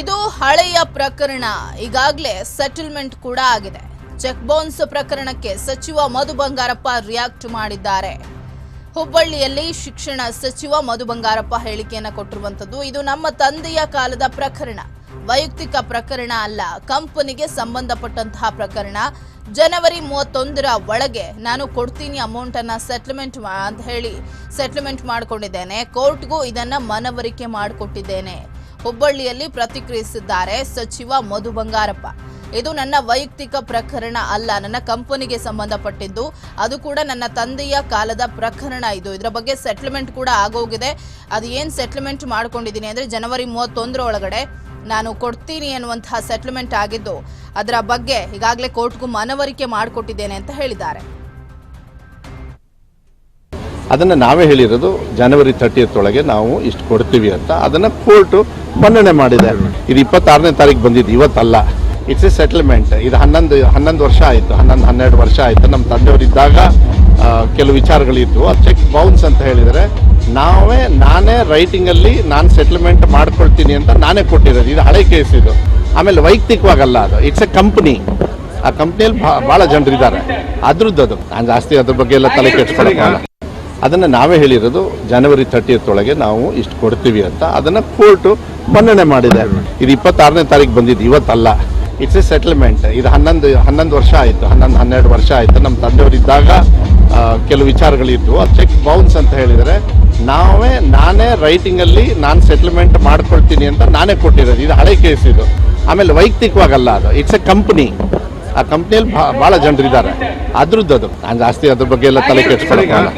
ಇದು ಹಳೆಯ ಪ್ರಕರಣ. ಈಗಾಗಲೇ ಸೆಟಲ್ಮೆಂಟ್ ಕೂಡ ಆಗಿದೆ. ಚೆಕ್ ಬೌನ್ಸ್ ಪ್ರಕರಣಕ್ಕೆ ಸಚಿವ ಮಧು ಬಂಗಾರಪ್ಪ ರಿಯಾಕ್ಟ್ ಮಾಡಿದ್ದಾರೆ. ಹುಬ್ಬಳ್ಳಿಯಲ್ಲಿ ಶಿಕ್ಷಣ ಸಚಿವ ಮಧು ಬಂಗಾರಪ್ಪ ಹೇಳಿಕೆಯನ್ನು ಕೊಟ್ಟಿರುವಂತದ್ದು ಇದು ನಮ್ಮ ತಂದೆಯ ಕಾಲದ ಪ್ರಕರಣ. ವೈಯಕ್ತಿಕ ಪ್ರಕರಣ ಅಲ್ಲ, ಕಂಪನಿಗೆ ಸಂಬಂಧಪಟ್ಟಂತಹ ಪ್ರಕರಣ. ಜನವರಿ ಮೂವತ್ತೊಂದರ ಒಳಗೆ ನಾನು ಕೊಡ್ತೀನಿ ಅಮೌಂಟ್ ಅನ್ನ ಸೆಟ್ಲ್ಮೆಂಟ್ ಅಂತ ಹೇಳಿ ಸೆಟ್ಲ್ಮೆಂಟ್ ಮಾಡಿಕೊಂಡಿದ್ದೇನೆ. ಕೋರ್ಟ್ಗೂ ಇದನ್ನ ಮನವರಿಕೆ ಮಾಡಿಕೊಟ್ಟಿದ್ದೇನೆ. ಹುಬ್ಬಳ್ಳಿಯಲ್ಲಿ ಪ್ರತಿಕ್ರಿಯಿಸಿದ್ದಾರೆ ಸಚಿವ ಮಧು ಬಂಗಾರಪ್ಪ. ಇದು ನನ್ನ ವೈಯಕ್ತಿಕ ಪ್ರಕರಣ ಅಲ್ಲ, ನನ್ನ ಕಂಪನಿಗೆ ಸಂಬಂಧಪಟ್ಟಿದ್ದು. ಅದು ಕೂಡ ನನ್ನ ತಂದೆಯ ಕಾಲದ ಪ್ರಕರಣ ಇದು. ಇದರ ಬಗ್ಗೆ ಸೆಟ್ಲ್ಮೆಂಟ್ ಕೂಡ ಆಗೋಗಿದೆ. ಅದು ಏನು ಸೆಟ್ಲ್ಮೆಂಟ್ ಮಾಡ್ಕೊಂಡಿದ್ದೀನಿ ಅಂದರೆ ಜನವರಿ ಮೂವತ್ತೊಂದರ ಒಳಗಡೆ ನಾನು ಕೊಡ್ತೀನಿ ಅನ್ನುವಂತಹ ಸೆಟ್ಲ್ಮೆಂಟ್ ಆಗಿದ್ದು, ಅದರ ಬಗ್ಗೆ ಈಗಾಗಲೇ ಕೋರ್ಟ್ಗೂ ಮನವರಿಕೆ ಮಾಡಿಕೊಟ್ಟಿದ್ದೇನೆ ಅಂತ ಹೇಳಿದ್ದಾರೆ. ಅದನ್ನು ನಾವೇ ಹೇಳಿರೋದು ಜನವರಿ ತರ್ಟಿಯತ್ ಒಳಗೆ ನಾವು ಇಷ್ಟು ಕೊಡ್ತೀವಿ ಅಂತ. ಅದನ್ನು ಕೋರ್ಟು ಮನ್ನಣೆ ಮಾಡಿದೆ. ಇದು ಇಪ್ಪತ್ತಾರನೇ ತಾರೀಕು ಬಂದಿದ್ದು, ಇವತ್ತಲ್ಲ. ಇಟ್ಸ್ ಎ ಸೆಟಲ್ಮೆಂಟ್ ಇದು ಹನ್ನೊಂದು ಹನ್ನೊಂದು ವರ್ಷ ಆಯಿತು, ಹನ್ನೊಂದು, ಹನ್ನೆರಡು ವರ್ಷ ಆಯಿತು. ನಮ್ಮ ತಂದೆಯವರಿದ್ದಾಗ ಕೆಲವು ವಿಚಾರಗಳಿದ್ವು ಅದು ಚೆಕ್ ಬೌನ್ಸ್ ಅಂತ ಹೇಳಿದರೆ, ನಾವೇ, ನಾನೇ ರೈಟಿಂಗಲ್ಲಿ ನಾನು ಸೆಟಲ್ಮೆಂಟ್ ಮಾಡ್ಕೊಳ್ತೀನಿ ಅಂತ ನಾನೇ ಕೊಟ್ಟಿರೋದು. ಇದು ಹಳೆ ಕೇಸ್ ಇದು. ಆಮೇಲೆ ವೈಯಕ್ತಿಕವಾಗಲ್ಲ ಅದು. ಇಟ್ಸ್ ಎ ಕಂಪ್ನಿ ಆ ಕಂಪ್ನಿಯಲ್ಲಿ ಭಾಳ ಜನರಿದ್ದಾರೆ. ಅದ್ರದ್ದು ಅದು ನಾನು ಜಾಸ್ತಿ ಅದ್ರ ಬಗ್ಗೆ ಎಲ್ಲ ತಲೆ ಕೆಡ್ಸ್ಕೊಳಕ್ಕಾಗಲ್ಲ ಅದನ್ನು ನಾವೇ ಹೇಳಿರೋದು ಜನವರಿ ತರ್ಟಿಯತ್ ಒಳಗೆ ನಾವು ಇಷ್ಟು ಕೊಡ್ತೀವಿ ಅಂತ. ಅದನ್ನು ಕೋರ್ಟು ಮನ್ನಣೆ ಮಾಡಿದೆ. ಇದು ಇಪ್ಪತ್ತಾರನೇ ತಾರೀಕು ಬಂದಿದ್ದು, ಇವತ್ತಲ್ಲ. ಇಟ್ಸ್ ಎ ಸೆಟಲ್ಮೆಂಟ್ ಇದು ಹನ್ನೊಂದು ಹನ್ನೊಂದು ವರ್ಷ ಆಯಿತು. ಹನ್ನೊಂದು, ಹನ್ನೆರಡು ವರ್ಷ ಆಯಿತು. ನಮ್ಮ ತಂದೆಯವರಿದ್ದಾಗ ಕೆಲವು ವಿಚಾರಗಳಿದ್ವು. ಅದು ಚೆಕ್ ಬೌನ್ಸ್ ಅಂತ ಹೇಳಿದರೆ, ನಾವೇ, ನಾನೇ ರೈಟಿಂಗಲ್ಲಿ ನಾನು ಸೆಟಲ್ಮೆಂಟ್ ಮಾಡ್ಕೊಳ್ತೀನಿ ಅಂತ ನಾನೇ ಕೊಟ್ಟಿರೋದು. ಇದು ಹಳೆ ಕೇಸ್ ಇದು. ಆಮೇಲೆ ವೈಯಕ್ತಿಕವಾಗಲ್ಲ ಅದು. ಇಟ್ಸ್ ಎ ಕಂಪ್ನಿ ಆ ಕಂಪ್ನಿಯಲ್ಲಿ ಭಾಳ ಜನರಿದ್ದಾರೆ. ಅದ್ರದ್ದು ಅದು. ನಾನು ಜಾಸ್ತಿ ಅದ್ರ ಬಗ್ಗೆ ಎಲ್ಲ ತಲೆ ಕೆಡ್ಸ್ಕೊಳಕ್ಕಾಗಲ್ಲ